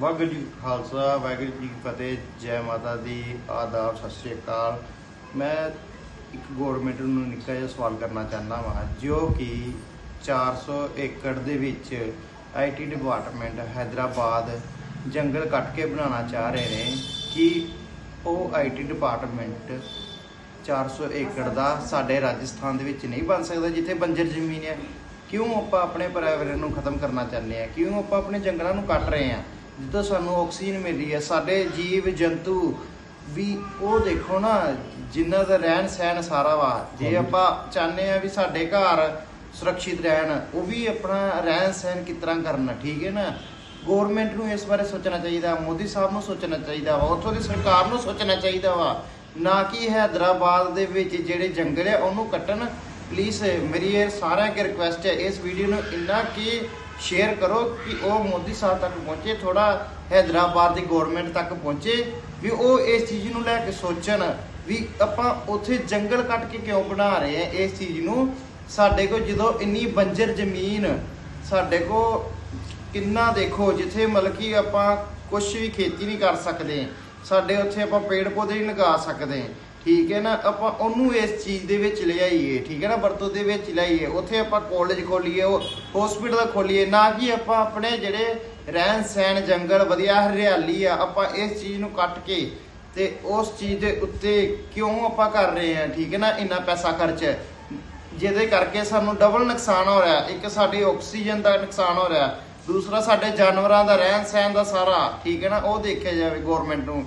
ਵਾਹਿਗੁਰੂ ਜੀ ਕਾ ਖਾਲਸਾ, ਵਾਹਿਗੁਰੂ ਜੀ ਕੀ ਫਤਿਹ, ਜੈ ਮਾਤਾ ਦੀ ਆਦਾਬ, ਸਤਿ ਸ਼੍ਰੀ ਅਕਾਲ। ਮੈਂ ਇੱਕ ਗਵਰਨਮੈਂਟ ਨੂੰ ਨਿੱਕਾ ਜਿਹਾ ਸਵਾਲ ਕਰਨਾ ਚਾਹੁੰਦਾ ਹਾਂ ਜੋ ਕਿ 400 ਏਕੜ ਦੇ ਵਿੱਚ ਆਈਟੀ ਡਿਪਾਰਟਮੈਂਟ ਹੈਦਰਾਬਾਦ ਜੰਗਲ ਕੱਟ ਕੇ ਬਣਾਉਣਾ ਚਾਹ ਰਹੇ ਨੇ, ਕਿ ਉਹ ਆਈਟੀ ਡਿਪਾਰਟਮੈਂਟ 400 ਏਕੜ ਦਾ ਸਾਡੇ ਰਾਜਸਥਾਨ ਦੇ ਵਿੱਚ ਨਹੀਂ ਬਣ ਸਕਦਾ, ਜਿੱਥੇ ਬੰਜਰ ਜ਼ਮੀਨ ਹੈ? ਕਿਉਂ ਆਪਾਂ ਆਪਣੇ ਪਰਿਆਵਰਣ ਨੂੰ ਖਤਮ ਕਰਨਾ ਚਾਹੁੰਦੇ ਆ ਕਿਉਂ ਆਪਾਂ ਆਪਣੇ ਜੰਗਲਾਂ ਨੂੰ ਕੱਟ ਰਹੇ ਆ ਜਿੱਦੋਂ ਸਾਨੂੰ ਆਕਸੀਜਨ ਮਿਲ ਰਹੀ ਹੈ। ਸਾਡੇ ਜੀਵ ਜੰਤੂ ਵੀ ਉਹ ਦੇਖੋ ਨਾ ਜਿਨ੍ਹਾਂ ਦਾ ਰਹਿਣ ਸਹਿਣ ਸਾਰਾ ਵਾ। ਜੇ ਆਪਾਂ ਚਾਹੁੰਦੇ ਆ ਵੀ ਸਾਡੇ ਘਰ ਸੁਰੱਖਿਅਤ ਰਹਿਣ ਉਹ ਵੀ ਆਪਣਾ ਰਹਿਣ ਸਹਿਣ ਕਿਸ ਤਰ੍ਹਾਂ ਕਰਨਾ ਠੀਕ ਹੈ ਨਾ? ਗਵਰਨਮੈਂਟ ਨੂੰ ਇਸ ਬਾਰੇ ਸੋਚਣਾ ਚਾਹੀਦਾ ਮੋਦੀ ਸਾਹਿਬ ਨੂੰ ਸੋਚਣਾ ਚਾਹੀਦਾ ਵਾ। ਉੱਥੋਂ ਦੀ ਸਰਕਾਰ ਨੂੰ ਸੋਚਣਾ ਚਾਹੀਦਾ ਵਾ। ਨਾ ਕਿ ਹੈਦਰਾਬਾਦ ਦੇ ਵਿੱਚ ਜਿਹੜੇ ਜੰਗਲ ਹੈ ਉਹਨੂੰ ਕੱਟਣ। ਪਲੀਜ਼ ਮੇਰੀ ਇਹ ਸਾਰਿਆਂ ਅੱਗੇ ਰਿਕੁਐਸਟ ਹੈ ਇਸ ਵੀਡੀਓ ਨੂੰ ਇੰਨਾ ਕਿ ਸ਼ੇਅਰ ਕਰੋ ਕਿ ਉਹ ਮੋਦੀ ਸਾਹਿਬ ਤੱਕ ਪਹੁੰਚੇ ਥੋੜਾ ਹੈਦਰਾਬਾਦ ਦੀ ਗਵਰਨਮੈਂਟ ਤੱਕ ਪਹੁੰਚੇ, ਵੀ ਉਹ ਇਸ ਚੀਜ਼ ਨੂੰ ਲੈ ਕੇ ਸੋਚਣ ਵੀ ਆਪਾਂ ਉੱਥੇ ਜੰਗਲ ਕੱਟ ਕੇ ਕਿਉਂ ਬਣਾ ਰਹੇ ਆ ਇਸ ਚੀਜ਼ ਨੂੰ। ਸਾਡੇ ਕੋਲ ਜਦੋਂ ਇੰਨੀ ਬੰਜਰ ਜ਼ਮੀਨ, ਸਾਡੇ ਕੋਲ ਕਿੰਨਾ ਦੇਖੋ, ਜਿੱਥੇ ਮਤਲਬ ਕਿ ਆਪਾਂ ਕੁਝ ਵੀ ਖੇਤੀ ਨਹੀਂ ਕਰ ਸਕਦੇ, ਸਾਡੇ ਉੱਥੇ ਆਪਾਂ ਪੇੜ ਪੌਦੇ ਨਹੀਂ ਲਗਾ ਸਕਦੇ ਠੀਕ ਹੈ ਨਾ, ਆਪਾਂ ਉਹਨੂੰ ਇਸ ਚੀਜ਼ ਦੇ ਵਿੱਚ ਲਿਆਈਏ, ਠੀਕ ਹੈ ਨਾ, ਵਰਤੋਂ ਦੇ ਵਿੱਚ ਲਿਆਈਏ। ਉੱਥੇ ਆਪਾਂ ਕਾਲਜ ਖੋਲੀਏ, ਉਹ ਹਸਪੀਟਲ ਖੋਲੀਏ, ਨਾ ਕਿ ਆਪਾਂ ਆਪਣੇ ਜਿਹੜੇ ਰਹਿਣ ਸਹਿਣ ਜੰਗਲ, ਵਧੀਆ ਹਰਿਆਲੀ ਆ, ਆਪਾਂ ਇਸ ਚੀਜ਼ ਨੂੰ ਕੱਟ ਕੇ ਤੇ ਉਸ ਚੀਜ਼ ਦੇ ਉੱਤੇ ਕਿਉਂ ਆਪਾਂ ਕਰ ਰਹੇ ਆ ਠੀਕ ਹੈ ਨਾ, ਇੰਨਾ ਪੈਸਾ ਖਰਚ ਜਿਹਦੇ ਕਰਕੇ ਸਾਨੂੰ ਡਬਲ ਨੁਕਸਾਨ ਹੋ ਰਿਹਾ। ਇੱਕ ਸਾਡੇ ਆਕਸੀਜਨ ਦਾ ਨੁਕਸਾਨ ਹੋ ਰਿਹਾ। ਦੂਸਰਾ, ਸਾਡੇ ਜਾਨਵਰਾਂ ਦਾ ਰਹਿਣ ਸਹਿਣ ਦਾ ਸਾਰਾ, ਠੀਕ ਹੈ ਨਾ, ਉਹ ਦੇਖਿਆ ਜਾਵੇ ਗਵਰਨਮੈਂਟ ਨੂੰ।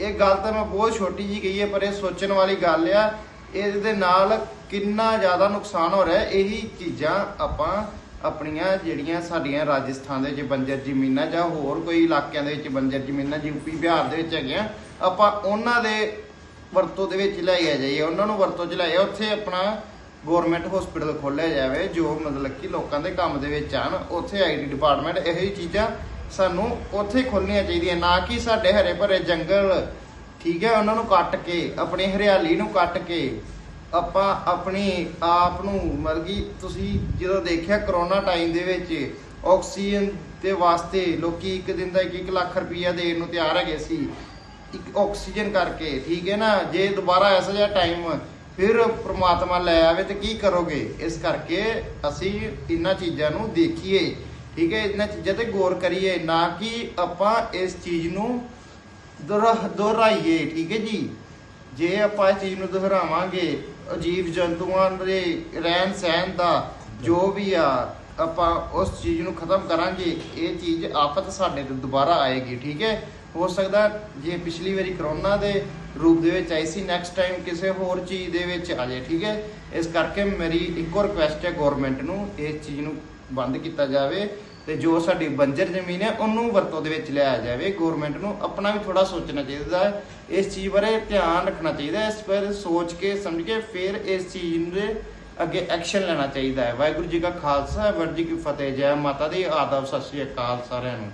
ਇਹ ਗੱਲ ਤਾਂ ਮੈਂ ਬਹੁਤ ਛੋਟੀ ਜੀ ਕਹੀ ਹੈ, ਪਰ ਇਹ ਸੋਚਣ ਵਾਲੀ ਗੱਲ ਆ। ਇਹਦੇ ਨਾਲ ਕਿੰਨਾ ਜ਼ਿਆਦਾ ਨੁਕਸਾਨ ਹੋ ਰਿਹਾ, ਇਹੀ ਚੀਜ਼ਾਂ ਆਪਾਂ ਆਪਣੀਆਂ ਜਿਹੜੀਆਂ ਸਾਡੀਆਂ ਰਾਜਸਥਾਨ ਦੇ ਵਿੱਚ ਬੰਜਰ ਜ਼ਮੀਨਾਂ ਜਾਂ ਹੋਰ ਕੋਈ ਇਲਾਕਿਆਂ ਦੇ ਵਿੱਚ ਬੰਜਰ ਜ਼ਮੀਨਾਂ ਯੂਪੀ ਬਿਹਾਰ ਦੇ ਵਿੱਚ ਹੈਗੀਆਂ, ਆਪਾਂ ਉਹਨਾਂ ਦੇ ਵਰਤੋਂ ਦੇ ਵਿੱਚ ਲਿਆਇਆ ਜਾਈਏ, ਉਹਨਾਂ ਨੂੰ ਵਰਤੋਂ ਚ ਲਿਆਇਆ ਉੱਥੇ ਆਪਣਾ ਗਵਰਨਮੈਂਟ ਹਸਪੀਟਲ ਖੋਲ੍ਹਿਆ ਜਾਵੇ, ਜੋ ਮਤਲਬ ਕਿ ਲੋਕਾਂ ਦੇ ਕੰਮ ਦੇ ਵਿੱਚ ਆਣ ਉੱਥੇ ਆਈਟੀ ਡਿਪਾਰਟਮੈਂਟ ਇਹੋ ਹੀ ਚੀਜ਼ਾਂ ਸਾਨੂੰ ਉੱਥੇ ਖੋਲ੍ਹਣੀਆਂ ਚਾਹੀਦੀਆਂ, ਨਾ ਕਿ ਸਾਡੇ ਹਰੇ ਭਰੇ ਜੰਗਲ। ਠੀਕ ਹੈ, ਉਹਨਾਂ ਨੂੰ ਕੱਟ ਕੇ, ਆਪਣੀ ਹਰਿਆਲੀ ਨੂੰ ਕੱਟ ਕੇ, ਆਪਾਂ ਆਪਣੀ ਆਪ ਨੂੰ, ਮਤਲਬ ਕਿ ਤੁਸੀਂ ਜਦੋਂ ਦੇਖਿਆ ਕਰੋਨਾ ਟਾਈਮ ਦੇ ਵਿੱਚ, ਆਕਸੀਜਨ ਦੇ ਵਾਸਤੇ ਲੋਕੀ ਇੱਕ ਦਿਨ ਦਾ 1 ਲੱਖ ਰੁਪਈਆ ਦੇਣ ਨੂੰ ਤਿਆਰ ਹੈਗੇ ਸੀ, ਇੱਕ ਆਕਸੀਜਨ ਕਰਕੇ, ਠੀਕ ਹੈ ਨਾ? ਜੇ ਦੁਬਾਰਾ ਐਸਾ ਜਿਹਾ ਟਾਈਮ ਫਿਰ ਪ੍ਰਮਾਤਮਾ ਲੈ ਆਵੇ ਤੇ ਕੀ ਕਰੋਗੇ? ਇਸ ਕਰਕੇ ਅਸੀਂ ਇਹਨਾਂ ਚੀਜ਼ਾਂ ਨੂੰ ਦੇਖੀਏ। ਠੀਕ ਹੈ, ਇਹਨਾਂ ਚੀਜ਼ਾਂ ਤੇ ਗੌਰ ਕਰੀਏ ਨਾ ਕਿ ਆਪਾਂ ਇਸ ਚੀਜ਼ ਨੂੰ ਦੁਹਰਾ- ਦੁਹਰਾਈਏ, ਠੀਕ ਹੈ ਜੀ। ਜੇ ਆਪਾਂ ਇਸ ਚੀਜ਼ ਨੂੰ ਦੁਹਰਾਵਾਂਗੇ, ਅਜੀਬ ਜੰਤੂਆਂ ਦੇ ਰਹਿਣ ਸਹਿਣ ਦਾ ਜੋ ਵੀ ਆ, ਆਪਾਂ ਉਸ ਚੀਜ਼ ਨੂੰ ਖਤਮ ਕਰਾਂਗੇ, ਇਹ ਚੀਜ਼ ਆਫਤ ਸਾਡੇ ਤੇ ਦੁਬਾਰਾ ਆਏਗੀ, ਠੀਕ ਹੈ। ਹੋ ਸਕਦਾ ਜੇ ਪਿਛਲੀ ਵਾਰੀ ਕਰੋਨਾ ਦੇ ਰੂਪ ਦੇ ਵਿੱਚ ਆਈ ਸੀ ਨੈਕਸਟ ਟਾਈਮ ਕਿਸੇ ਹੋਰ ਚੀਜ਼ ਦੇ ਵਿੱਚ ਆ ਜਾਏ, ਠੀਕ ਹੈ। ਇਸ ਕਰਕੇ ਮੇਰੀ ਇੱਕੋ ਰਿਕੁਐਸਟ ਹੈ ਗਵਰਨਮੈਂਟ ਨੂੰ, ਇਸ ਚੀਜ਼ ਨੂੰ ਬੰਦ ਕੀਤਾ ਜਾਵੇ ਤੇ ਜੋ ਸਾਡੀ ਬੰਜਰ ਜ਼ਮੀਨ ਹੈ, ਉਹਨੂੰ ਵਰਤੋਂ ਦੇ ਵਿੱਚ ਲਿਆਇਆ ਜਾਵੇ। ਗਵਰਨਮੈਂਟ ਨੂੰ ਆਪਣਾ ਵੀ ਥੋੜਾ ਸੋਚਣਾ ਚਾਹੀਦਾ ਹੈ। ਇਸ ਚੀਜ਼ ਬਾਰੇ ਧਿਆਨ ਰੱਖਣਾ ਚਾਹੀਦਾ ਹੈ। ਇਸ ਬਾਰੇ ਸੋਚ ਕੇ, ਸਮਝ ਕੇ ਫਿਰ ਇਸ ਚੀਜ਼ ਦੇ ਅੱਗੇ ਐਕਸ਼ਨ ਲੈਣਾ ਚਾਹੀਦਾ ਹੈ। ਵਾਹਿਗੁਰੂ ਜੀ ਕਾ ਖਾਲਸਾ, ਵਾਹਿਗੁਰੂ ਜੀ ਕੀ ਫਤਿਹ। ਜੈ ਮਾਤਾ ਦੀ, ਆਦਬ, ਸਤਿ ਸ੍ਰੀ ਅਕਾਲ ਸਾਰਿਆਂ ਨੂੰ।